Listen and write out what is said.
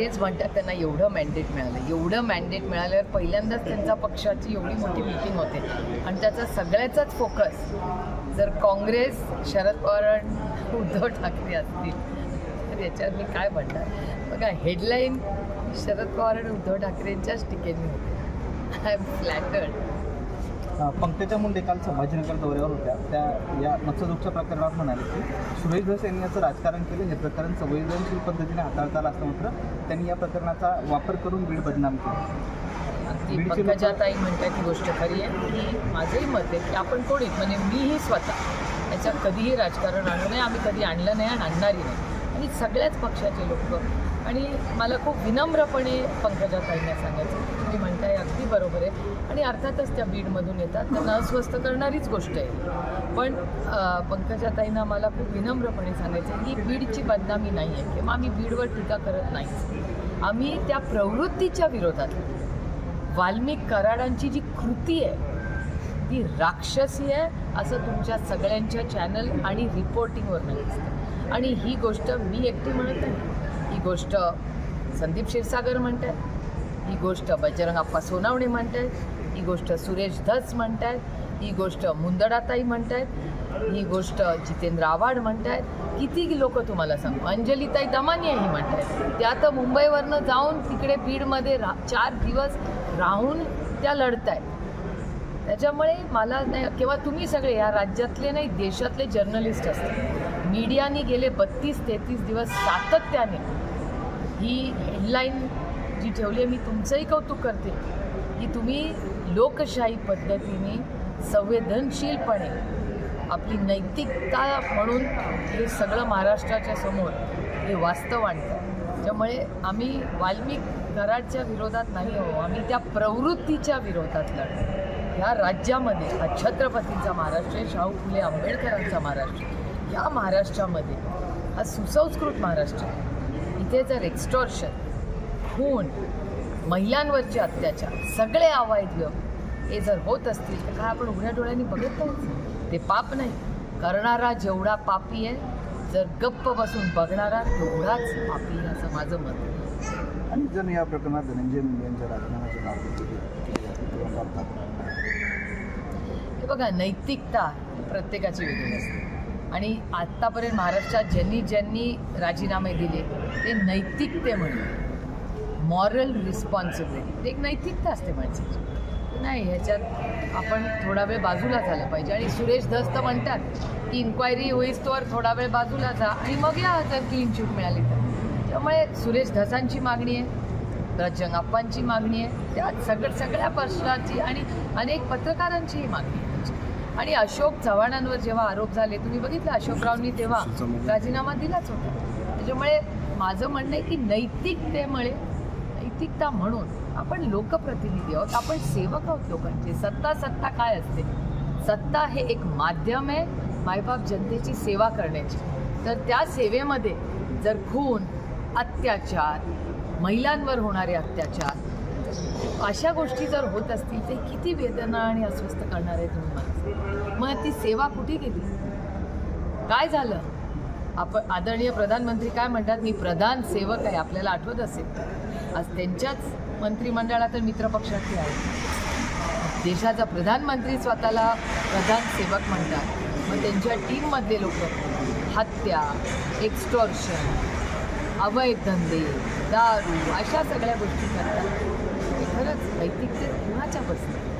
तेच म्हणतात त्यांना एवढं मॅन्डेट मिळालं. एवढं मॅन्डेट मिळाल्यावर पहिल्यांदाच त्यांचा पक्षाची एवढी मोठी मिटिंग होते. आणि त्याचा सगळ्याचाच फोकस जर काँग्रेस शरद पवार उद्धव ठाकरे असतील तर याच्यावर मी काय म्हणणार? बघा हेडलाईन शरद पवार आणि उद्धव ठाकरेंच्याच टिकेने होते. I am flattered Pankaja Munde काल संभाजीनगर दौऱ्यावर होत्या. त्या या मत्स्यदोगच्या प्रकरणात म्हणाले की सुरेश धस यांनी याचं राजकारण केलं. हे प्रकरण संवेदनशील पद्धतीने हाताळता आलं असतं मात्र त्यांनी या प्रकरणाचा वापर करून बीड बदनाम केला. पंकजाताई म्हणतात ही गोष्ट खरी आहे की माझंही मत आहे की आपण कोणीच म्हणजे मीही स्वतः याच्यात कधीही राजकारण आणू नये. आम्ही कधी आणलं नाही आणि आणणारही नाही. आणि सगळ्याच पक्षाचे लोक. आणि मला खूप विनम्रपणे पंकजाताईंना सांगायचं तुम्ही म्हणताय अगदी बरोबर आहे आणि अर्थातच त्या बीडमधून येतात. त्यांना अस्वस्थ करणारीच गोष्ट आहे. पण पंकजाताईंना मला खूप विनम्रपणे सांगायचं की बीडची बदनामी नाही आहे. किंवा आम्ही बीडवर टीका करत नाही. आम्ही त्या प्रवृत्तीच्या विरोधात वाल्मिक कराडांची जी कृती आहे ती राक्षसी आहे असं तुमच्या सगळ्यांच्या चॅनल आणि रिपोर्टिंगवरनं दिसतं. आणि ही गोष्ट मी एकटी म्हणत नाही. ही गोष्ट संदीप क्षीरसागर म्हणतात ही गोष्ट बजरंगाप्पा सोनावणे म्हणत आहेत ही गोष्ट सुरेश धस आहेत ही गोष्ट मुंदडाताई म्हणत आहेत ही गोष्ट जितेंद्र आव्हाड म्हणत आहेत किती लोक तुम्हाला सांगू? अंजलीताई दमानिया ही आहेत त्या तर मुंबईवरनं जाऊन तिकडे बीडमध्ये रा चार दिवस राहून त्या लढत आहेत त्याच्यामुळे मला नाही किंवा तुम्ही सगळे या राज्यातले नाही देशातले जर्नलिस्ट असतात. मीडियाने गेले बत्तीस तेहतीस दिवस सातत्याने ही हेडलाईन जी ठेवली आहे मी तुमचंही कौतुक करते की तुम्ही लोकशाही पद्धतीने संवेदनशीलपणे आपली नैतिकता म्हणून हे सगळं महाराष्ट्राच्या समोर हे वास्तव आणतं. त्यामुळे आम्ही वाल्मिक कराडच्या विरोधात नाही हो आम्ही त्या प्रवृत्तीच्या विरोधात लढतो. ह्या राज्यामध्ये हा छत्रपतींचा महाराष्ट्र आहे शाहू फुले आंबेडकरांचा महाराष्ट्र ह्या या महाराष्ट्रामध्ये हा सुसंस्कृत महाराष्ट्र इथे जर एक्स्टॉर्शन खून महिलांवरचे अत्याचार सगळे अवैध. हे जर होत असतील तर काय आपण उघड्या डोळ्यांनी बघत नाही? ते पाप नाही. करणारा जेवढा पापी आहे जर गप्प बसून बघणारा तेवढाच पापी आहे असं माझं मत आहे. आणि जर या प्रकरणात धनंजय मुंडे यांच्या राजीनाम्याची हे बघा नैतिकता ही प्रत्येकाची वेगळी असते. आणि आत्तापर्यंत महाराष्ट्रात ज्यांनी ज्यांनी राजीनामे दिले ते नैतिकते म्हणून. मॉरल रिस्पॉन्सिबिलिटी एक नैतिकता असते माणसाची. नाही ह्याच्यात आपण थोडा वेळ बाजूला झालं पाहिजे. आणि सुरेश धस तर म्हणतात की इन्क्वायरी होईस तोवर थोडा वेळ बाजूला जा आणि मग या जर क्लीन चिट मिळाली तर. त्यामुळे सुरेश धसांची मागणी आहे रजंग अप्पांची मागणी आहे त्यात सगळ सगळ्या पक्षाची आणि अनेक पत्रकारांचीही मागणी आहे आणि अशोक चव्हाणांवर जेव्हा आरोप झाले तुम्ही बघितलं अशोकरावनी तेव्हा राजीनामा दिलाच होता. त्याच्यामुळे माझं म्हणणं आहे की नैतिकतेमुळे नैतिकता म्हणून आपण लोकप्रतिनिधी आहोत आपण सेवक आहोत लोकांचे. सत्ता सत्ता काय असते? सत्ता हे एक माध्यम आहे मायबाप जनतेची सेवा करण्याची. तर त्या सेवेमध्ये जर खून अत्याचार महिलांवर होणारे अत्याचार अशा गोष्टी जर होत असतील ते किती वेदना आणि अस्वस्थ करणार आहे तुम्ही मग ती सेवा कुठे गेली? काय झालं? आपण आदरणीय प्रधानमंत्री काय म्हणतात? मी प्रधान सेवक आहे आपल्याला आठवत असेल. आज त्यांच्याच मंत्रिमंडळात तर मित्रपक्षातले आहेत. देशाचा प्रधानमंत्री स्वतःला प्रधान सेवक म्हणतात. मग त्यांच्या टीममधले लोक हत्या एक्स्टॉर्शन अवैध धंदे दारू अशा सगळ्या गोष्टी करतात. खरंच खरंच नैतिकते कुणाच्या बसतात